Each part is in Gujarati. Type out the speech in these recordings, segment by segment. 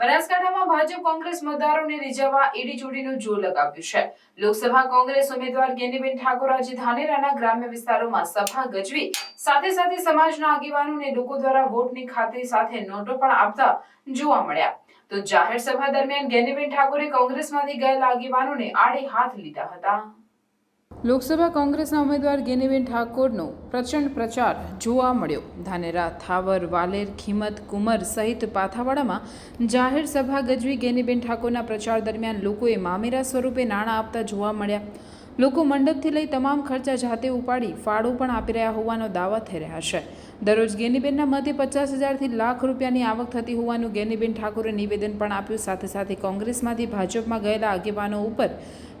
બનાસકાંઠામાં ભાજપ કોંગ્રેસ મતદારોને રીઝવવા ઈડી ચોટીનું જોર લગાવ્યું છે. લોકસભા કોંગ્રેસ ઉમેદવાર ગેનીબેન ઠાકોર આજે ધાનેરાના ગ્રામ્ય વિસ્તારોમાં સભા ગજવી. સાથે સાથે સમાજના આગેવાનોને લોકો દ્વારા વોટની ખાતરી સાથે નોટો પણ આપતા જોવા મળ્યા. તો જાહેર સભા દરમિયાન ગેનીબેન ઠાકોરે કોંગ્રેસમાંથી ગયેલા આગેવાનોને આડે હાથ લીધા હતા. લોકસભા કોંગ્રેસના ઉમેદવાર ગેનીબેન ઠાકોરનો પ્રચંડ પ્રચાર જોવા મળ્યો. ધાનેરા, થાવર, વાલેર, ખીમત, કુમર સહિત પાથાવાડામાં જાહેર સભા ગજવી ગેનીબેન ઠાકોરના પ્રચાર દરમિયાન લોકોએ મામેરા સ્વરૂપે નાણાં આપતા જોવા મળ્યા. લોકો મંડપથી લઈ તમામ ખર્ચા જાતે ઉપાડી ફાળો પણ આપી રહ્યા હોવાનો દાવા થઈ રહ્યા છે. દરરોજ ગેનીબેનના મતે પચાસ હજારથી લાખ રૂપિયાની આવક થતી હોવાનું ગેનીબેન ઠાકોરે નિવેદન પણ આપ્યું. સાથે સાથે કોંગ્રેસમાંથી ભાજપમાં ગયેલા આગેવાનો ઉપર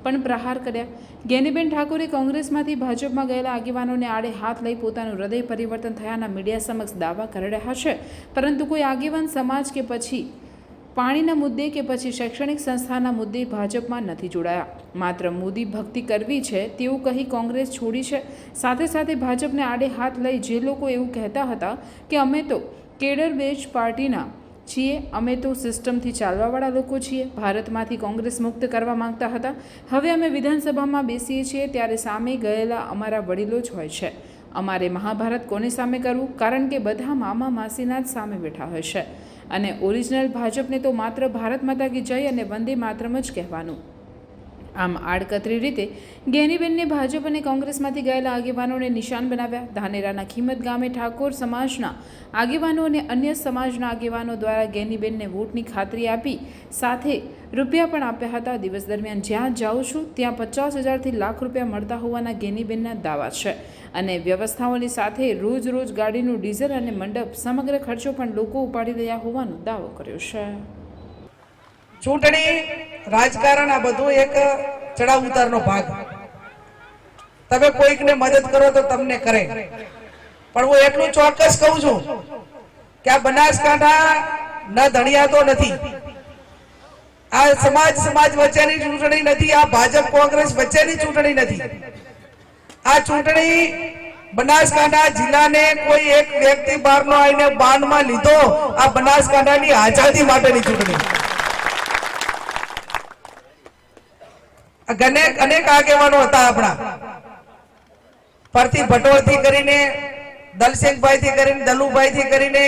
પણ પ્રહાર કર્યા. ગેનીબેન ઠાકોરે કોંગ્રેસમાંથી ભાજપમાં ગયેલા આગેવાનોને આડે હાથ લઈ પોતાનું હૃદય પરિવર્તન થયાના મીડિયા સમક્ષ દાવા કરી રહ્યા છે પરંતુ કોઈ આગેવાન સમાજ કે પછી પાણીના મુદ્દે કે પછી શૈક્ષણિક સંસ્થાના મુદ્દે ભાજપમાં નથી જોડાયા. માત્ર મોદી ભક્તિ કરવી છે તેવું કહી કોંગ્રેસ છોડી છે. સાથે સાથે ભાજપને આડે હાથ લઈ જે લોકો એવું કહેતા હતા કે અમે તો કેડર બેચ પાર્ટીના છીએ. અમે તો સિસ્ટમથી ચાલવાવાળા લોકો છીએ. ભારતમાંથી કોંગ્રેસ મુક્ત કરવા માંગતા હતા. હવે અમે વિધાનસભામાં બેસીએ છીએ ત્યારે સામે ગયેલા અમારા વડીલો જ હોય છે. અમારે મહાભારત કોની સામે કરવું? કારણ કે બધા મામા માસીના જ સામે બેઠા હોય છે. અને ઓરિજિનલ ભાજપને તો માત્ર ભારત માતા કી જય અને વંદે માતરમ જ કહેવાનું. આમ આડકતરી રીતે ગેનીબેનને ભાજપ અને કોંગ્રેસમાંથી ગયેલા આગેવાનોને નિશાન બનાવ્યા. ધાનેરાના ખીમત ગામે ઠાકોર સમાજના આગેવાનો અને અન્ય સમાજના આગેવાનો દ્વારા ગેનીબેનને વોટની ખાતરી આપી સાથે રૂપિયા પણ આપ્યા હતા. દિવસ દરમિયાન જ્યાં જાઉં છું, ત્યાં પચાસ હજારથી લાખ રૂપિયા મળતા હોવાના ગેનીબેનના દાવા છે. અને વ્યવસ્થાઓની સાથે રોજ રોજ ગાડીનું ડીઝલ અને મંડપ સમગ્ર ખર્ચો પણ લોકો ઉપાડી રહ્યા હોવાનો દાવો કર્યો છે. ચૂંટણી રાજકારણ આ બધું એક ચડાવ ઉતારનો ભાગ. તમે કોઈકને મદદ કરો તો તમને કરે. પણ હું એટલું ચોક્કસ કહું છું કે આ બનાસકાંઠા ન ધણિયાતો નથી. આ સમાજ સમાજ વચ્ચેની ચૂંટણી નથી, આ ભાજપ, કોંગ્રેસ વચ્ચેની ચૂંટણી નથી. આ ચૂંટણી બનાસકાંઠા જિલ્લાને કોઈ એક વ્યક્તિ બહારનો આવીને બાનમાં લીધો, આ બનાસકાંઠાની આઝાદી માટેની ચૂંટણી. અનેક અનેક આગેવાનો હતા આપણા. પરથી ભટોળથી કરીને દલસિંહભાઈ થી કરીને દલુભાઈ થી કરીને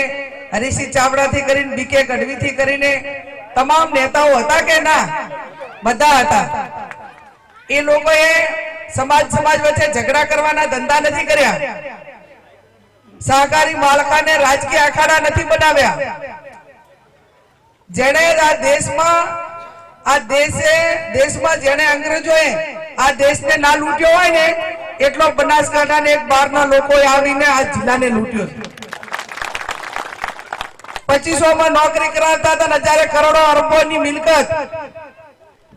હરીસિંહ ચાવડા થી કરીને બીકે ગઢવી થી કરીને, તમામ નેતાઓ હતા કે ના? બધા હતા. એ લોકોએ સમાજ સમાજ વચ્ચે ઝઘડા કરવાના ધંધા નથી કર્યા. સહકારી માળખાને રાજકીય અખાડા નથી બનાવ્યા. જેણે આ દેશમાં આ દેશે દેશમાં જેને અંગ્રેજોએ આ દેશને ના લૂંટ્યો હોય ને, એટલો બનાસકાંઠાને એક બહારના લોકોએ આવીને આ જિલ્લાને લૂંટ્યો પચીસો માં નોકરી કરાવતા હતા ને હજારે કરોડો અરબોની મિલકત.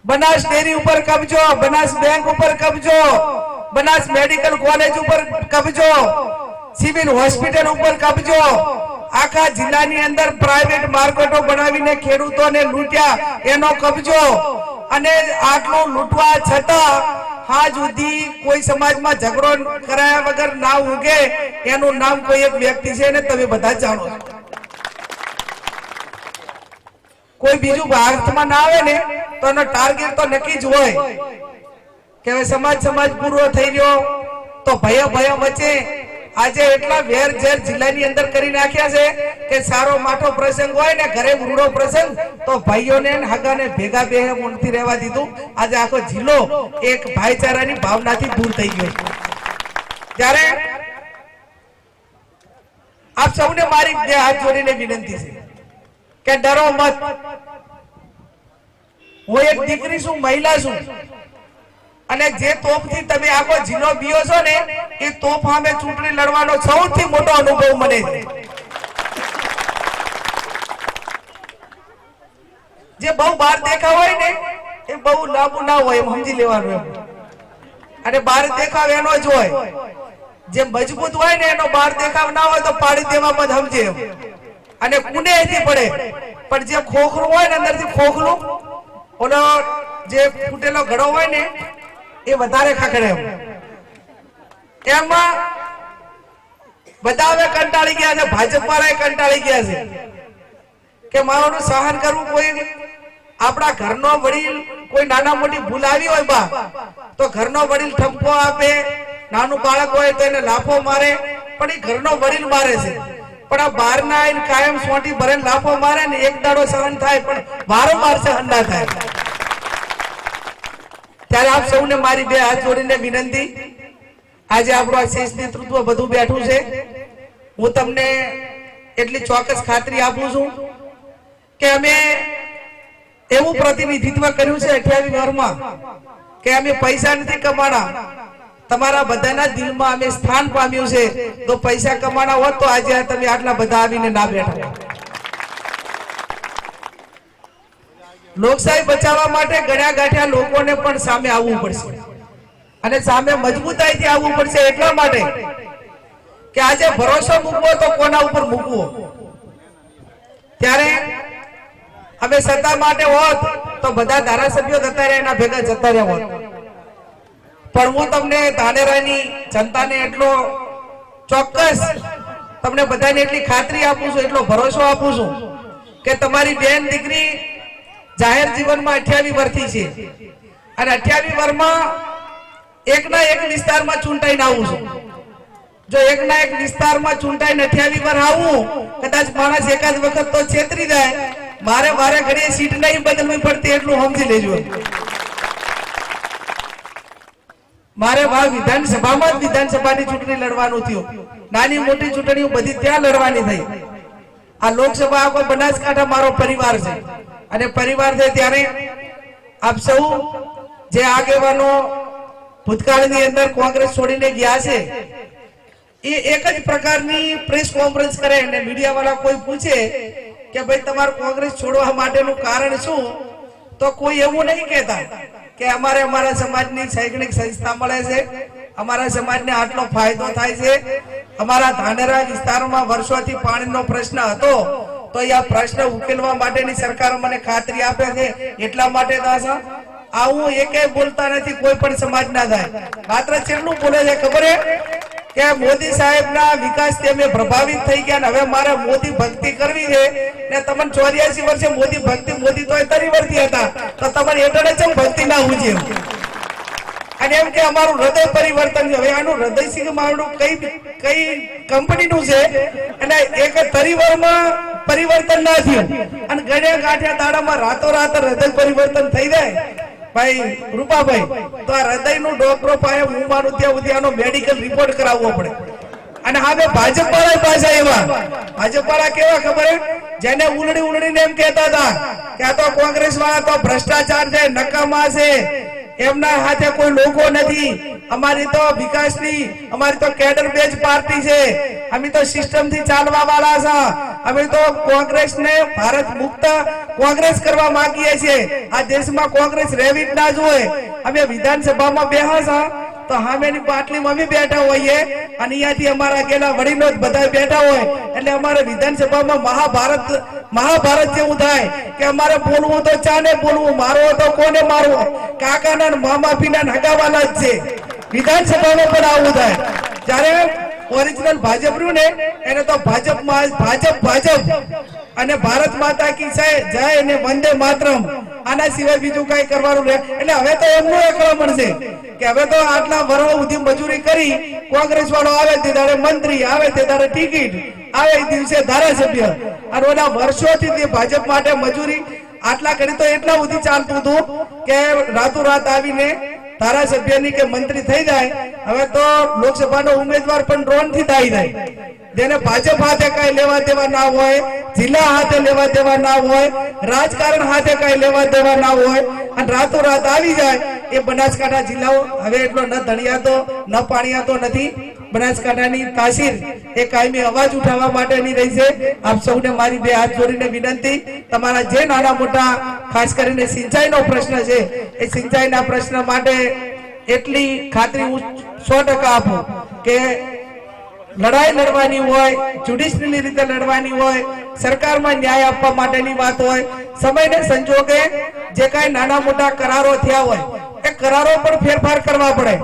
બનાસ ડેરી ઉપર કબજો, બનાસ બેંક ઉપર કબજો, બનાસ મેડિકલ કોલેજ ઉપર કબજો, સિવિલ હોસ્પિટલ ઉપર કબજો આખા જિલ્લાની અંદર પ્રાઇવેટ માર્કેટો બનાવીને ખેડૂતોને લૂંટ્યા. એનો કબજો અને આટલું લૂંટવા છતાં હા સુધી કોઈ સમાજમાં ઝઘડો કરાયા વગર ના ઉગે એનું નામ કોઈ એક વ્યક્તિ છે ને તમે બધા જાણો કોઈ બીજું ભારતમાં ના આવે ને તો એનો ટાર્ગેટ તો નક્કી જ હોય. કે હવે સમાજ સમાજ પૂરો થઈ રહ્યો તો ભય ભય વચ્ચે આજે એટલા વેર ઝેર જિલ્લાની અંદર કરી નાખ્યા છે કે સારો માઠો પ્રસંગ હોય ને ઘરે ઉરડો પ્રસંગ, તો ભાઈઓને હગાને ભેગા બે નથી રહેવા દીધું. આજે આખો જિલ્લો એક ભાઈચારાની ભાવનાથી દૂર થઈ ગયો ત્યારે આપ સૌને મારી બે હાથ જોડીને વિનંતી છે કે ડરો મત. હું એક દીકરી છું, મહિલા છું. અને જે તોપથી તમે આખો જીનો બીઓ છો ને, એ તોપ સામે ચૂંટણી લડવાનો સૌથી મોટો અનુભવ મને. જે બહુ બહાર દેખાવ હોય ને, એ બહુ લાંબુ ના હોય એમ સમજી લેવાનું એમ. અને બહાર દેખાવ એનો જ હોય. જે મજબૂત હોય ને એનો બહાર દેખાવ ના હોય તો પાડી દેવામાં જ સમજે એમ. અને કુને એથી પડે? પણ જે ખોખરું હોય ને અંદરથી ખોખરું, ઓલો જે ફૂટેલો ઘડો હોય ને એ વધારે ખખડે એમાં. બધા કંટાળી ગયા છે ભાજપ વાળા કંટાળી ગયા છે. કે મારું સહન કરવું કોઈ આપણા ઘરનો વડીલ કોઈ નાના મોટી ભૂલ આવી હોય બા, તો ઘરનો વડીલ ઠપકો આપે, નાનું બાળક હોય તો એને લાફો મારે, પણ એ ઘરનો વડીલ મારે છે. પણ આ બહારના આવીને કાયમ સોટી ભરે લાફો મારે ને એક દાડો સહન થાય, પણ વારંવાર સહન ના થાય. ત્યારે આપ સૌને મારી બે હાથ જોડીને વિનંતી. આજે આપણું આ શેષ નેતૃત્વ બધું બેઠું છે. હું તમને એટલી ચોક્કસ ખાતરી આપું છું કે અમે એવું પ્રતિનિધિત્વ કર્યું છે અઠ્યાવીસ વર્ષમાં કે અમે પૈસા નથી કમાણા. તમારા બધાના દિલમાં અમે સ્થાન પામ્યું છે. તો પૈસા કમાણા હોત તો આજે તમે આટલા બધા આવીને ના બેઠા. લોકશાહી બચાવવા માટે ગણ્યા ગાંઠ્યા લોકોને પણ સામે આવવું પડશે. અને સામે મજબૂતાઈથી આવવું પડશે એટલા માટે કે આજે ભરોસો મૂકવો તો કોના ઉપર મૂકવો? ત્યારે અમે સત્તા માટે હોત તો બધા ધારાસભ્યો જતા રહ્યા એના ભેગા જતા રહ્યા હોત. પણ હું તમને ધાનેરાની જનતાને એટલો ચોક્કસ તમને બધાને એટલી ખાતરી આપું છું, એટલો ભરોસો આપું છું કે તમારી બેન દીકરી જાહેર જીવનમાં અઠ્યાવી વર્ષથી છે. અને અઠ્યાવી વર્ષમાં એકના એક વિસ્તારમાં ચૂંટાઈને આવું છું. જો એકના એક વિસ્તારમાં ચૂંટાઈને અઠ્યાવી વાર આવું, કદાચ માણસ એકાદ વખત તો છેતરી જાય. મારે મારે ઘડીએ સીટ નહીં બદલવી પડતી એટલું સમજી લેજો. મારે વા વિધાનસભામાં જ વિધાનસભાની ચૂંટણી લડવાનું થયું. નાની મોટી ચૂંટણીઓ બધી ત્યાં લડવાની થઈ. આ લોકસભા બનાસકાંઠા મારો પરિવાર છે. અને પરિવાર છે ત્યારે આપ સૌ જે આગેવાનો ભૂતકાળની અંદર કોંગ્રેસ છોડીને ગયા છે, એ એક જ પ્રકારની પ્રેસ કોન્ફરન્સ કરે અને મીડિયા વાળા કોઈ પૂછે કે ભાઈ તમારું કોંગ્રેસ છોડવા માટેનું કારણ શું? તો કોઈ એવું નહીં કહેતા કે અમારે અમારા સમાજની શૈક્ષણિક સંસ્થા મળે છે, અમારા સમાજને આટલો ફાયદો થાય છે. અમારા ધાનેરા વિસ્તારોમાં વર્ષોથી પાણીનો પ્રશ્ન હતો. તો આ પ્રશ્ન ઉકેલવા માટેની સરકાર મને ખાતરી આપે છે, એટલા માટે તો આ સા- આવું એકે બોલતા નથી, કોઈ પણ સમાજ ના થાય. માત્ર છેલ્લું બોલે છે, ખબર કે મોદી સાહેબના વિકાસથી અમે પ્રભાવિત થઈ ગયા ને હવે મારે મોદી ભક્તિ કરવી છે. ને તમને ચોર્યાસી વર્ષે મોદી ભક્તિ, મોદી તો તરી વર્તી હતા. તો તમારે એટલે જ ભક્તિ ના ઉજે અને એમ કે અમારું હૃદય પરિવર્તન છે. હવે આનું હૃદય સિંહ મારું કઈ કઈ કંપનીનું છે? અને એક પરિવારમાં પરિવર્તન ના થયું. અને ગણ્યા ગાંઠ્યા દાડામાં રાતોરાત હૃદય પરિવર્તન થઈ જાય. ભાઈ, રૂપાભાઈ, તો આ હૃદયનું ડોક્ટરો પાસે હું માનું ત્યાં સુધી આનો મેડિકલ રિપોર્ટ કરાવવો પડે. અને હવે ભાજપ વાળા પાછા એવા. ભાજપ વાળા કેવા ખબર હે? જેને ઉલડી ઉલડીને એમ કહેતા હતા કે આ તો કોંગ્રેસ વાળા તો ભ્રષ્ટાચાર છે, નકામા છે. એમના હાથે કોઈ લોકો નથી. અમારી તો વિકાસની, અમારી તો કેડર બેજ પાર્ટી છે. અમે તો સિસ્ટમથી ચાલવા વાળા છે. અમે તો કોંગ્રેસને ભારત મુક્ત કોંગ્રેસ કરવા માંગીએ છીએ. આ દેશમાં કોંગ્રેસ રહેવી જ ના જોઈએ. અમે વિધાનસભામાં બેહા છે. તો હામેની પાટલીમાં અમે બેઠા હોઈએ. અને અહીંયાથી અમારા ગેલા વડીલો બધા બેઠા હોય. એટલે અમારે વિધાનસભામાં મહાભારત મહાભારત જેવું થાય કે અમારે બોલવું તો ચાને બોલવું, મારવો તો કોને મારવો? કાકાના મામા પીના હગાવાલા જ છે. વિધાનસભામાં પણ આવું થાય. જ્યારે ઓરિજિનલ ભાજપ રહ્યું ને, એને તો ભાજપ ભાજપ ભાજપ. અને ભારત માતા કી જય અને વંદે માતરમ. આના સિવાય બીજું કઈ કરવાનું રહે. એટલે હવે તો એમનું આક્રમણ છે. કે હવે તો આટલા વર્ષો સુધી મજૂરી કરી કોંગ્રેસ વાળો આવે તે તારે મંત્રી, આવે તે તારે ટિકિટ, આવે દિવસે ધારાસભ્ય. અને ઓલા વર્ષોથી તે ભાજપ માટે મજૂરી, આટલા કરી તો એટલા સુધી ચાલતું હતું કે રાતોરાત આવીને ધારાસભ્યની કે મંત્રી થઈ જાય, હવે તો લોકસભાનો ઉમેદવાર પણ ડ્રોનથી થાય જાય. જેને ભાજપ હાથે કઈ લેવા દેવા ના હોય, જિલ્લા હાથે લેવા દેવા ના હોય, રાજકારણ હાથે કઈ લેવા દેવા ના હોય, અને રાતોરાત આવી જાય એ બનાસકાંઠા જિલ્લાઓ હવે એટલો ન ધણિયાતો, ન પાણીયાતો નથી. બનાસકાંઠાની તાસીર એ કાયમી અવાજ ઉઠાવવા માટેની રહી છે. આપ સૌને મારી બે હાથ જોડીને વિનંતી, તમારા જે નાના મોટા, ખાસ કરીને સિંચાઈનો પ્રશ્ન છે, એ સિંચાઈના પ્રશ્ન માટે એટલી ખાતરી હું સો ટકા આપું કે લડાઈ લડવાની હોય જ્યુડિશિયલી રીતે લડવાની હોય, સરકારમાં ન્યાય આપવા માટેની વાત હોય, સમયને સંજોગે જે કાંઈ નાના મોટા કરારો થયા હોય કરારો પણ ફેરફાર કરવા પડે.